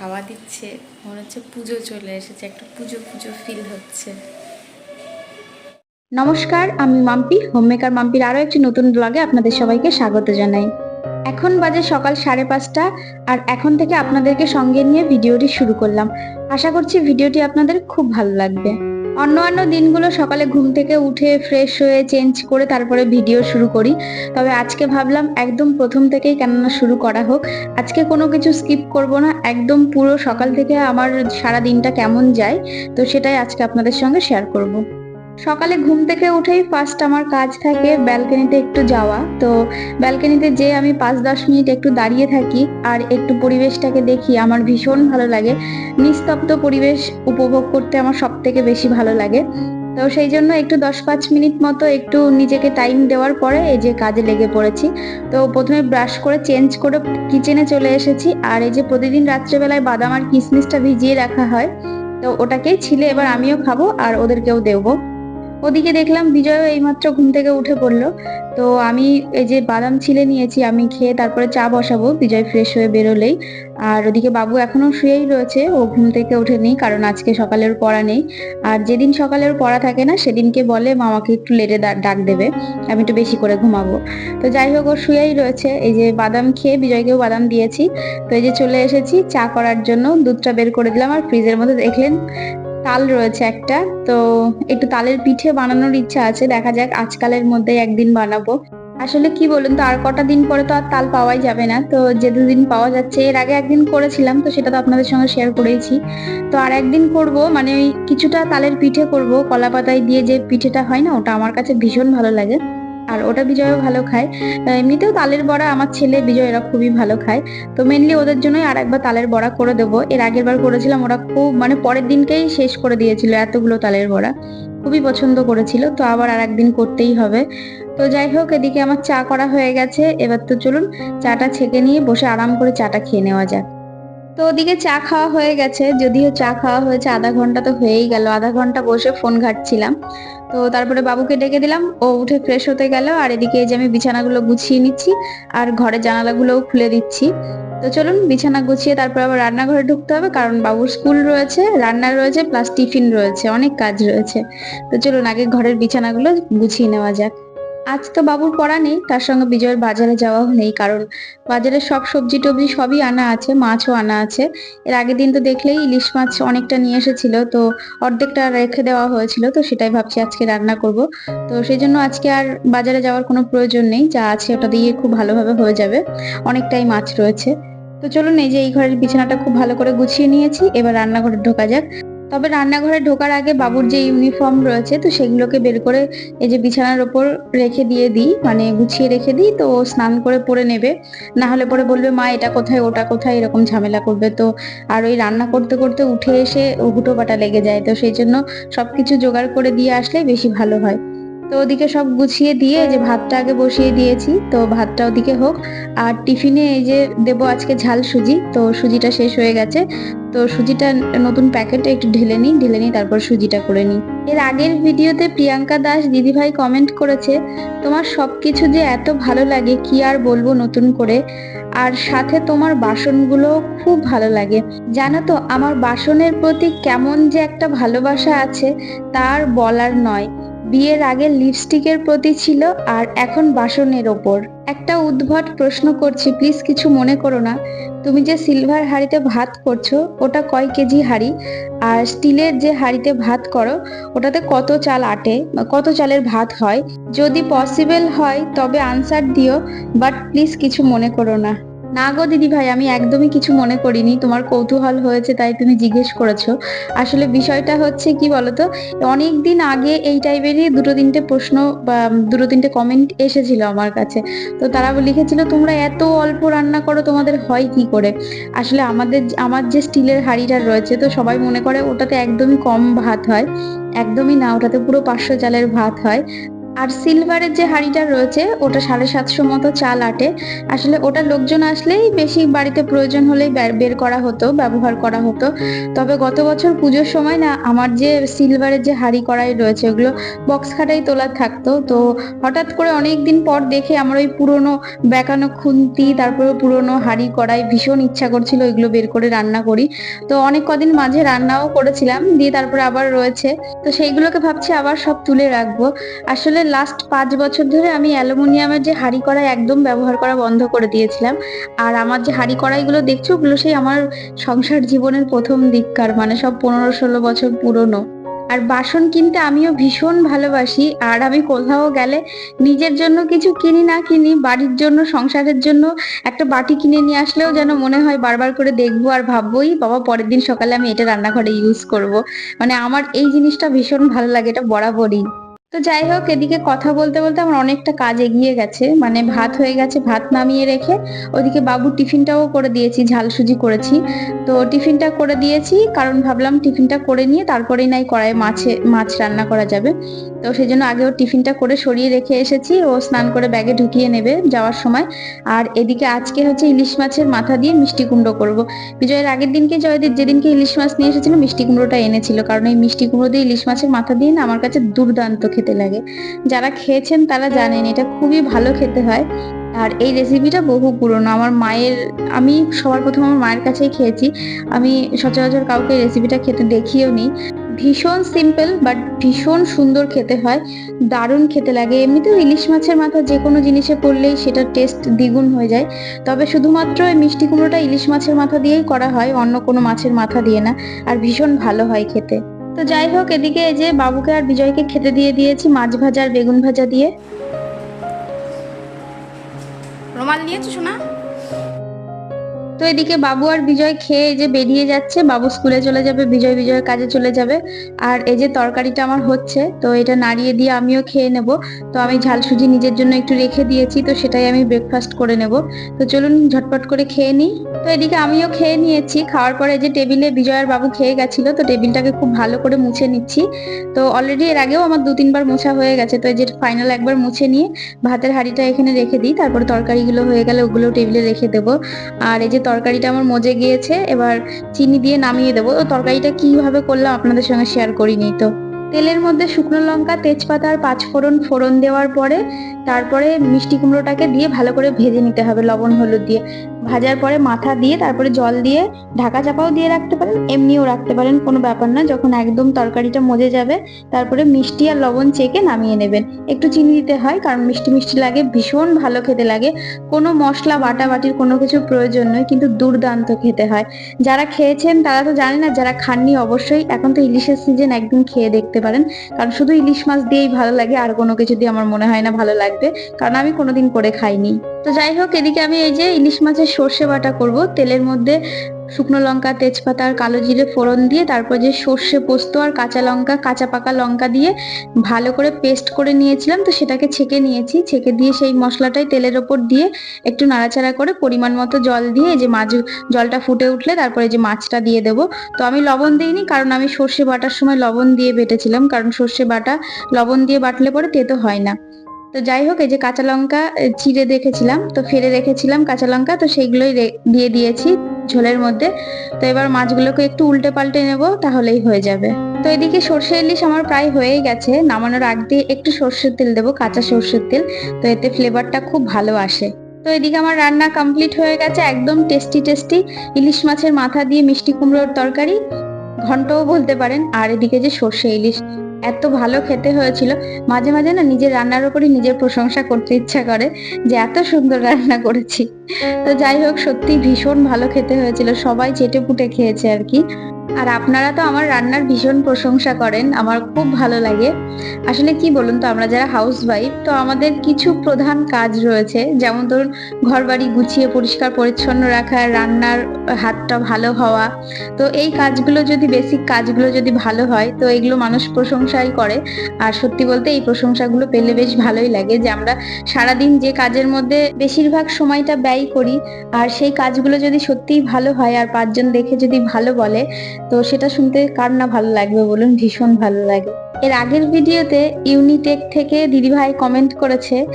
হাওয়া দিচ্ছে। মনে হচ্ছে পুজো চলে এসেছে পুজো ফিল হচ্ছে। নমস্কার, আমি মাম্পি হোমমেকার মাম্পির আরও একটি নতুন ব্লগে আপনাদের সবাইকে স্বাগত জানাই। এখন বাজে সকাল সাড়ে পাঁচটা, আর এখন থেকে আপনাদেরকে সঙ্গে নিয়ে ভিডিওটি শুরু করলাম। আশা করছি ভিডিওটি আপনাদের খুব ভালো লাগবে। অন্য অন্য দিনগুলো সকালে ঘুম থেকে উঠে ফ্রেশ হয়ে চেঞ্জ করে তারপরে ভিডিও শুরু করি। তবে আজকে ভাবলাম একদম প্রথম থেকেই কেননা শুরু করা হোক। আজকে কোনো কিছু স্কিপ করব না। একদম পুরো সকাল থেকে আমার সারা দিনটা কেমন যায়, তো সেটাই আজকে আপনাদের সঙ্গে শেয়ার করব। সকালে ঘুম থেকে উঠেই ফার্স্ট আমার কাজ থাকে ব্যালকনিতে একটু যাওয়া। তো ব্যালকনিতে যে আমি পাঁচ দশ মিনিট একটু দাঁড়িয়ে থাকি আর একটু পরিবেশটাকে দেখি, আমার ভীষণ ভালো লাগে। নিস্তব্ধ পরিবেশ উপভোগ করতে আমার সব থেকে বেশি ভালো লাগে। তো সেই জন্য একটু দশ পাঁচ মিনিট মতো একটু নিজেকে টাইম দেওয়ার পরে এই যে কাজে লেগে পড়েছি। তো প্রথমে ব্রাশ করে চেঞ্জ করে কিচেনে চলে এসেছি আর এই যে প্রতিদিন রাত্রেবেলায় বাদাম আর কিশমিশটা ভিজিয়ে রাখা হয়, তো ওটাকেই ছিলে এবার আমিও খাব আর ওদেরকেও দেবো। ওদিকে দেখলাম বিজয়ও এইমাত্র ঘুম থেকে উঠে পড়ল। তো আমি এই যে বাদাম ছিলে নিয়েছি, আমি খেয়ে তারপরে চা বসাবো। বিজয় ফ্রেশ হয়ে বেরোলেই। আর ওদিকে বাবু এখনও শুয়েই রয়েছে, ও ঘুম থেকে ওঠেনি কারণ আজকে সকালের পড়া নেই। আর যেদিন সকালের পড়া থাকে না, সেদিনকে বলে মামাকে একটু লেটে ডাক দেবে, আমি একটু বেশি করে ঘুমাবো। তো যাই হোক, ও শুয়েই রয়েছে। এই যে বাদাম খেয়ে বিজয়কেও বাদাম দিয়েছি। তো এই যে চলে এসেছি চা করার জন্য। দুধটা বের করে দিলাম আর ফ্রিজের মধ্যে দেখলেন তাল রয়েছে একটা, তো একটু তালের পিঠে বানানোর ইচ্ছা আছে, দেখা যাক আজকালের মধ্যে একদিন বানাবো। আসলে কি বলুন তো, আর কটা দিন পরে তো আর তাল পাওয়াই যাবে না, তো যে দুদিন পাওয়া যাচ্ছে, এর আগে একদিন করেছিলাম, তো সেটা তো আপনাদের সঙ্গে শেয়ার করেছি তো আর একদিন করব মানে ওই কিছুটা তালের পিঠে করব কলা পাতায় দিয়ে যে পিঠেটা হয় না, ওটা আমার কাছে ভীষণ ভালো লাগে। আর ওটা বিজয়ও ভালো খায়। এমনিতেও তালের বড়া আমার ছেলে বিজয় এরা খুবই ভালো খায়। তো মেনলি ওদের জন্যই আর একবার তালের বড়া করে দেবো। এর আগের বার করেছিলাম, ওরা খুব মানে পরের দিনকেই শেষ করে দিয়েছিল এতগুলো তালের বড়া। খুবই পছন্দ করেছিল, তো আবার আর একদিন করতেই হবে। তো যাই হোক, এদিকে আমার চা করা হয়ে গেছে। এবার তো চলুন, চাটা ছেঁকে নিয়ে বসে আরাম করে চাটা খেয়ে নেওয়া যাক। তো ওদিকে চা খাওয়া হয়ে গেছে, যদিও চা খাওয়া হয়েছে আধা ঘণ্টা তো হয়েই গেল। আধা ঘণ্টা বসে ফোন ঘাটছিলাম। তো তারপরে বাবুকে ডেকে দিলাম, ও উঠে ফ্রেশ হতে গেল। আর এদিকে যে আমি বিছানাগুলো গুছিয়ে নিচ্ছি, আর ঘরের জানালাগুলোও খুলে দিচ্ছি। তো চলুন, বিছানা গুছিয়ে তারপর আবার রান্নাঘরে ঢুকতে হবে, কারণ বাবুর স্কুল রয়েছে, রান্না রয়েছে প্লাস টিফিন রয়েছে, অনেক কাজ রয়েছে। তো চলুন, আগে ঘরের বিছানাগুলো গুছিয়ে নেওয়া যাক। আজ তো বাবুর পড়া নেই, তার সঙ্গে বিজয়ের বাজারে যাওয়াও নেই, কারণ বাজারে সব সবজি টবজি সবই আনা আছে, মাছও আনা আছে। এর আগের দিন তো দেখলেই ইলিশ মাছ অনেকটা নিয়ে এসেছিল, তো অর্ধেকটা রেখে দেওয়া হয়েছিল, তো সেটাই ভাবছি আজকে রান্না করব। তো সেই জন্য আজকে আর বাজারে যাওয়ার কোনো প্রয়োজন নেই, যা আছে ওটা দিয়ে খুব ভালোভাবে হয়ে যাবে, অনেকটাই মাছ রয়েছে। তো চলুন, এই যে এই ঘরের বিছানাটা খুব ভালো করে গুছিয়ে নিয়েছি, এবার রান্নাঘরে ঢোকা যাক। তবে রান্নাঘরে ঢোকার আগে বাবুর যে ইউনিফর্ম রয়েছে, তো সেগুলোকে বের করে এই যে বিছানার ওপর রেখে দিয়ে দিই মানে গুছিয়ে রেখে দিই, তো স্নান করে পরে নেবে। না হলে পরে বলবে, মা, এটা কোথায়, ওটা কোথায়? এরকম ঝামেলা করবে। তো আর ওই রান্না করতে করতে উঠে এসে হুটো পাটা লেগে যায়। তো সেই জন্য সবকিছু জোগাড় করে দিয়ে আসলে বেশি ভালো হয়। তো ওদিকে সব গুছিয়ে দিয়ে যে ভাতটা আগে বসিয়ে দিয়েছি, তো ভাতটা ওদিকে হোক। আর টিফিনে এই যে দেবো আজকে ঝাল সুজি, তো সুজিটা শেষ হয়ে গেছে। তো সুজিটা নতুন প্যাকেটে একটু ঢেলে নিই ঢেলে নিই তারপর সুজিটা করে নিই। এর আগের ভিডিওতে প্রিয়াঙ্কা দাস দিদিভাই কমেন্ট করেছে, তোমার সব কিছু যে এত ভালো লাগে, কি আর বলব নতুন করে? আর সাথে তোমার বাসনগুলো খুব ভালো লাগে। জানো তো, আমার বাসনের প্রতি কেমন যে একটা ভালোবাসা আছে, তার বলার নয়। বিয়ের আগে লিপস্টিকের প্রতি ছিল আর এখন বাসনের ওপর। একটা উদ্ভট প্রশ্ন করছি, প্লিজ কিছু মনে করো না, তুমি যে সিলভার হাঁড়িতে ভাত করছ, ওটা কয় কেজি হাঁড়ি? আর স্টিলের যে হাঁড়িতে ভাত করো, ওটাতে কত চাল আটে, কত চালের ভাত হয়? যদি পসিবল হয়, তবে আনসার দিও, বাট প্লিজ কিছু মনে করো না। না গো দিদি ভাই, আমি একদমই কিছু মনে করিনি। তোমার কৌতূহল হয়েছে তাই তুমি জিজ্ঞেস করেছ। আসলে বিষয়টা হচ্ছে কি বলতো অনেক দিন আগে এই টাইপেরই দুটো তিনটে প্রশ্ন বা দুটো তিনটে কমেন্ট এসেছিল আমার কাছে। তো তারা লিখেছিল, তোমরা এত অল্প রান্না করো, তোমাদের হয় কি করে? আসলে আমাদের আমার যে স্টিলের হাঁড়িটা রয়েছে, তো সবাই মনে করে ওটাতে একদমই কম ভাত হয়। একদমই না, ওটাতে পুরো পাঁচশো চালের ভাত হয়। আর সিলভারের যে হাঁড়িটা রয়েছে, ওটা সাড়ে সাতশো মতো চাল আটে। আসলে ওটা লোকজন আসলেই বেশি বাড়িতে প্রয়োজন হলেই বের- করা হতো, ব্যবহার করা হতো। তবে গত বছর পুজোর সময় না, আমার যে সিলভারের যে হাঁড়ি কড়াই রয়েছে, ওগুলো বক্স খাটাই তোলা থাকতো। তো হঠাৎ করে অনেক দিন পর দেখে আমার ওই পুরনো বেঁকানো খুন্তি, তারপরে পুরনো হাঁড়ি কড়াই ভীষণ ইচ্ছা করছিল ওইগুলো বের করে রান্না করি। তো অনেক কদিন মাঝে রান্নাও করেছিলাম, দিয়ে তারপরে আবার রয়েছে। তো সেইগুলোকে ভাবছি আবার সব তুলে রাখব। আসলে লাস্ট পাঁচ বছর ধরে আমি অ্যালুমিনিয়ামের যে হাঁড়ি কড়াই একদম ব্যবহার করা বন্ধ করে দিয়েছিলাম। আর আমার যে হাঁড়ি কড়াইগুলো দেখছ, ওগুলো সেই আমার সংসার জীবনের প্রথম দিককার মানে সব পনেরো ষোলো বছর পুরনো। আর বাসন কিনতে আমিও ভীষণ ভালোবাসি, আর আমি কোথাও গেলে নিজের জন্য কিছু কিনি না কিনি, বাড়ির জন্য, সংসারের জন্য একটা বাটি কিনে নিয়ে আসলেও যেন মনে হয় বারবার করে দেখব আর ভাববোই, বাবা পরের দিন সকালে আমি এটা রান্নাঘরে ইউজ করব। মানে আমার এই জিনিসটা ভীষণ ভালো লাগে, এটা বরাবরই। তো যাই হোক, এদিকে কথা বলতে বলতে আমার অনেকটা কাজ এগিয়ে গেছে। মানে ভাত হয়ে গেছে, ভাত নামিয়ে রেখে ওদিকে বাবুর টিফিনটাও করে দিয়েছি ঝাল সুজি করেছি। তো টিফিনটা করে দিয়েছি, কারণ ভাবলাম টিফিনটা করে নিয়ে তারপরেই নাই কড়াই মাছে, মাছ রান্না করা যাবে। তো সেই জন্য আগে ওর টিফিনটা করে সরিয়ে রেখে এসেছি, ও স্নান করে ব্যাগে ঢুকিয়ে নেবে যাওয়ার সময়। আর এদিকে আজকে হচ্ছে ইলিশ মাছের মাথা দিয়ে মিষ্টি কুমড়ো করব। বিজয়ের আগের দিনকে জয়দীপ যেদিনকে ইলিশ মাছ নিয়ে এসেছিল, মিষ্টি কুমড়োটা এনেছিল। কারণ এই মিষ্টি কুমড়ো দিয়ে ইলিশ মাছের মাথা দিয়ে না আমার কাছে দুর্দান্ত খেতে লাগে। যারা খেয়েছেন তারা জানেন, এটা খুবই ভালো খেতে হয়। আর এই রেসিপিটা বহু পুরনো। আমার মায়ের, আমি সবার প্রথম আমার মায়ের কাছেই খেয়েছি। আমি সচরাচর কাউকে রেসিপিটা খেতে দেখিও নি। ভীষণ সিম্পল বাট ভীষণ সুন্দর খেতে হয়। দারুণ খেতে লাগে। এমনিতেও ইলিশ মাছের মাথা যে কোনো জিনিসে পড়লেই সেটা টেস্ট দ্বিগুণ হয়ে যায়। তবে শুধুমাত্র এই মিষ্টি কুমড়োটা ইলিশ মাছের মাথা দিয়েই করা হয়, অন্য কোনো মাছের মাথা দিয়ে না। আর ভীষণ ভালো হয় খেতে। তো যাই হোক, এদিকে এই যে বাবুকে আর বিজয়কে খেতে দিয়ে দিয়েছি, মাছ ভাজা আর বেগুন ভাজা দিয়ে। রোমাল নিয়েছো শোনা তো এদিকে বাবু আর বিজয় খেয়ে যে বেরিয়ে যাচ্ছে, বাবু স্কুলে চলে যাবে, বিজয় বিজয়ের কাজে চলে যাবে। আর এই যে তরকারিটা আমার হচ্ছে, তো এটা নাড়িয়ে দিয়ে আমিও খেয়ে নেব। তো আমি ঝাল সুজি নিজের জন্য একটু রেখে দিয়েছি, তো সেটাই আমি ব্রেকফাস্ট করে নেব। তো চলুন ঝটপট করে খেয়ে নিই। তো এদিকে আমিও খেয়ে নিয়েছি, খাওয়ার পরে যে টেবিলে বিজয় আর বাবু খেয়ে গেছিল, তো টেবিলটাকে খুব ভালো করে মুছে নিচ্ছি। তো অলরেডি এর আগেও আমার দু তিনবার মোছা হয়ে গেছে, তো এই যে ফাইনাল একবার মুছে নিয়ে ভাতের হাঁড়িটা এখানে রেখে দিই, তারপরে তরকারিগুলো হয়ে গেলে ওগুলো টেবিলে রেখে দেবো। আর এই যে তরকারিটা আমার মজে গিয়েছে, এবার চিনি দিয়ে নামিয়ে দেবো। তো তরকারিটা কীভাবে করলাম আপনাদের সঙ্গে শেয়ার করিনি। তো তেলের মধ্যে শুকনো লঙ্কা, তেজপাতা আর পাঁচফোড়ন ফোড়ন দেওয়ার পরে তারপরে মিষ্টি কুমড়োটাকে দিয়ে ভালো করে ভেজে নিতে হবে লবণ, হলুদ দিয়ে। ভাজার পরে মাথা দিয়ে, তারপরে জল দিয়ে ঢাকা চাপাও দিয়ে রাখতে পারেন, এমনিও রাখতে পারেন, কোনো ব্যাপার না। যখন একদম তরকারিটা মজে যাবে, তারপরে মিষ্টি আর লবণ চেকে নামিয়ে নেবেন। একটু চিনি দিতে হয়, কারণ মিষ্টি মিষ্টি লাগে, ভীষণ ভালো খেতে লাগে। কোনো মশলা বাটা বাটির কোনো কিছু প্রয়োজন নয়, কিন্তু দুর্দান্ত খেতে হয়। যারা খেয়েছেন, তারা তো জানেন না, যারা খাননি অবশ্যই, এখন তো ইলিশের সিজন একদিন খেয়ে দেখতে পারেন। কারণ শুধু ইলিশ মাছ দিয়েই ভালো লাগে, আর কোনো কিছু দিয়ে আমার মনে হয় না ভালো লাগবে কারণ আমি কোনোদিন করে খাইনি। তো যাই হোক, এদিকে আমি এই যে ইলিশ মাছের সর্ষে বাটা করব। তেলের মধ্যে শুকনো লঙ্কা, তেজপাতা আর কালো জিরে ফোড়ন দিয়ে, তারপর যে সর্ষে পোস্ত আর কাঁচা লঙ্কা, কাঁচা পাকা লঙ্কা দিয়ে ভালো করে পেস্ট করে নিয়েছিলাম, তো সেটাকে ছেঁকে নিয়েছি। ছেঁকে দিয়ে সেই মশলাটাই তেলের ওপর দিয়ে একটু নাড়াচাড়া করে পরিমাণ মতো জল দিয়ে যে মাছ, জলটা ফুটে উঠলে তারপরে যে মাছটা দিয়ে দেবো। তো আমি লবণ দিইনি, কারণ আমি সর্ষে বাটার সময় লবণ দিয়ে বেটেছিলাম, কারণ সর্ষে বাটা লবণ দিয়ে বাটলে পরে তেতো হয় না। তো যাই হোক, এই যে কাঁচা লঙ্কা চিড়ে রেখেছিলাম তো ফেলে রেখেছিলাম কাঁচা লঙ্কা, তো সেইগুলোই দিয়ে দিয়েছি ঝোলের মধ্যে। তো এবার মাছগুলোকে একটু উল্টে পাল্টে নেব, তাহলেই হয়ে যাবে। তো এদিকে সর্ষে ইলিশ আমার প্রায় হয়েই গেছে। নামানোর আগ দিয়ে একটু সর্ষের তেল দেবো, কাঁচা সর্ষের তেল, তো এতে ফ্লেভারটা খুব ভালো আসে। তো এদিকে আমার রান্না কমপ্লিট হয়ে গেছে, একদম টেস্টি টেস্টি। ইলিশ মাছের মাথা দিয়ে মিষ্টি কুমড়োর তরকারি, ঘন্টও বলতে পারেন। আর এদিকে যে সর্ষে ইলিশ এত ভালো খেতে হয়েছিল, মাঝে মাঝে না নিজের রান্নার উপরই নিজের প্রশংসা করতে ইচ্ছা করে যে এত সুন্দর রান্না করেছি। তো যাই হোক, সত্যি ভীষণ ভালো খেতে হয়েছিল, সবাই চেটে পুটে খেয়েছে আর কি। আর আপনারা তো আমার রান্নার ভীষণ প্রশংসা করেন, আমার খুব ভালো লাগে। আসলে কি বলুন তো, আমরা যারা হাউস ওয়াইফ তো আমাদের কিছু প্রধান কাজ রয়েছে। যেমন ধরুন ঘর বাড়ি গুছিয়ে, পরিষ্কার, পরিচ্ছন্ন রাখা, রান্নার হাতটা ভালো হওয়া। তো এই কাজগুলো যদি বেসিক কাজগুলো যদি ভালো হয়, তো এগুলো মানুষ প্রশংসাই করে। আর সত্যি বলতে এই প্রশংসাগুলো পেলে বেশ ভালোই লাগে যে আমরা সারাদিন যে কাজের মধ্যে বেশিরভাগ সময়টা ব্যয় করি, আর সেই কাজগুলো যদি সত্যিই ভালো হয়, আর পাঁচজন দেখে যদি ভালো বলে তো সেটা শুনতে কার না ভালো লাগবে বলুন? ভীষণ ভালো লাগে। এর আগের ভিডিওতে ইউনিটেক থেকে দিদিভাই কমেন্ট করেছে,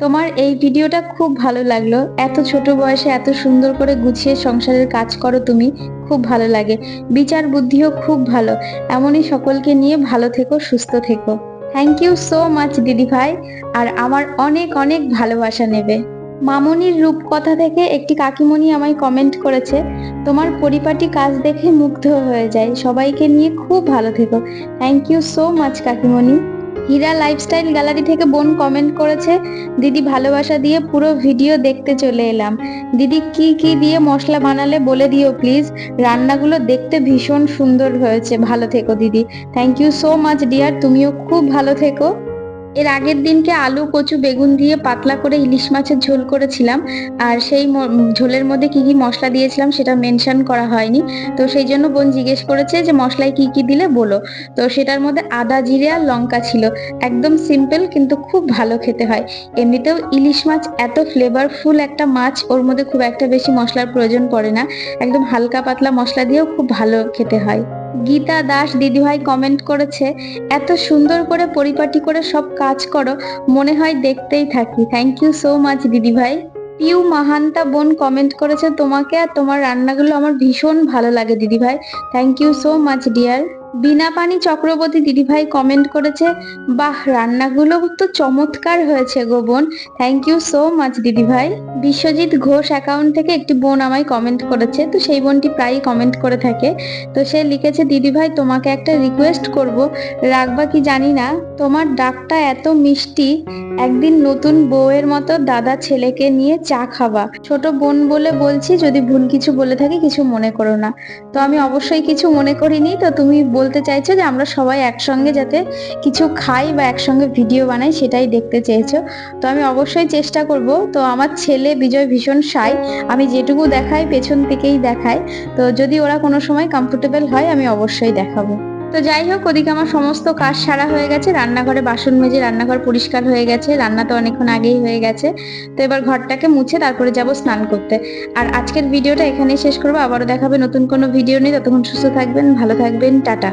তোমার এই ভিডিওটা খুব ভালো লাগল। এত ছোট বয়সে এত সুন্দর করে গুছিয়ে সংসারের কাজ করো তুমি, খুব ভালো লাগে। বিচার বুদ্ধিও খুব ভালো। এমনই সকলকে নিয়ে ভালো থেকো, সুস্থ থেকো। থ্যাংক ইউ সো মাচ দিদি ভাই আর আমার অনেক অনেক ভালোবাসা নেবে। মামনির রূপকথা থেকে একটি কাকিমণি আমায় কমেন্ট করেছে, তোমার পরিপাটি কাজ দেখে মুগ্ধ হয়ে যায়। সবাইকে নিয়ে খুব ভালো থেকো। থ্যাংক ইউ সো মাচ কাকিমণি। হীরা লাইফস্টাইল গ্যালারি থেকে বোন কমেন্ট করেছে, দিদি ভালোবাসা দিয়ে পুরো ভিডিও দেখতে চলে এলাম। দিদি কি কি দিয়ে মশলা বানালে বলে দিও প্লিজ রান্নাগুলো দেখতে ভীষণ সুন্দর হয়েছে। ভালো থেকো দিদি। Thank you so much dear তুমিও খুব ভালো থেকো। এর আগের দিনকে আলু, কচু, বেগুন দিয়ে পাতলা করে ইলিশ মাছের ঝোল করেছিলাম। আর সেই ঝোলের মধ্যে কি কি মশলা দিয়েছিলাম সেটা মেনশন করা হয়নি। তো সেই জন্য বোন জিজ্ঞেস করেছে যে মশলায় কি কি দিলে বলো। তো সেটার মধ্যে আদা, জিরে আর লঙ্কা ছিল। একদম সিম্পল কিন্তু খুব ভালো খেতে হয়। এমনিতেও ইলিশ মাছ এত ফ্লেভারফুল একটা মাছ, ওর মধ্যে খুব একটা বেশি মশলার প্রয়োজন পড়ে না। একদম হালকা পাতলা মশলা দিয়েও খুব ভালো খেতে হয়। গীতা দাস দিদিভাই কমেন্ট করেছে, এত সুন্দর করে পরিপাটি করে সব কাজ করো, মনে হয় দেখতেই থাকি। থ্যাংক ইউ সো মাচ দিদিভাই। পিউ মাহান্তা বোন কমেন্ট করেছে, তোমাকে আর তোমার রান্নাগুলো আমার ভীষণ ভালো লাগে দিদিভাই। Thank you so much dear Bina Pani Chakraborty দিদিভাই কমেন্ট করেছে, বাহ, রান্নাগুলো তো চমৎকার হয়েছে গো বোন। থ্যাংক ইউ সো মাচ দিদিভাই। বিশ্বজিৎ ঘোষ অ্যাকাউন্ট থেকে একটি বোন আমায় কমেন্ট করেছে, তো সেই বোনটি প্রায়ই কমেন্ট করে থাকে। তো সে লিখেছে, দিদিভাই, তোমাকে একটা রিকোয়েস্ট করব। রাখবা কি জানি না, তোমার ডাকটা এত মিষ্টি। একদিন নতুন বউয়ের মতো দাদা ছেলেকে নিয়ে চা খাবা। ছোট বোন বলে বলছি, যদি ভুল কিছু বলে থাকি, কিছু মনে করো না। তো আমি অবশ্যই কিছু মনে করিনি, তো তুমি বলতে চাইছো যে আমরা সবাই একসঙ্গে যাতে কিছু খাই বা একসঙ্গে ভিডিও বানাই, সেটাই দেখতে চেয়েছো তো আমি অবশ্যই চেষ্টা করব। তো আমার ছেলে বিজয় ভীষণ সাই আমি যেটুকু দেখাই, পেছন থেকেই দেখাই। তো যদি ওরা কোনো সময় কমফোর্টেবল হয়, আমি অবশ্যই দেখাবো। তো যাই হোক, ওদিকে আমার সমস্ত কাজ সারা হয়ে গেছে। রান্নাঘরে বাসন মেজে রান্নাঘর পরিষ্কার হয়ে গেছে। রান্না তো অনেকক্ষণ আগেই হয়ে গেছে। তো এবার ঘরটাকে মুছে তারপরে যাব স্নান করতে। আর আজকের ভিডিওটা এখানেই শেষ করব। আবারও দেখাবে নতুন কোনো ভিডিও নিয়ে। ততক্ষণ সুস্থ থাকবেন, ভালো থাকবেন, টাটা।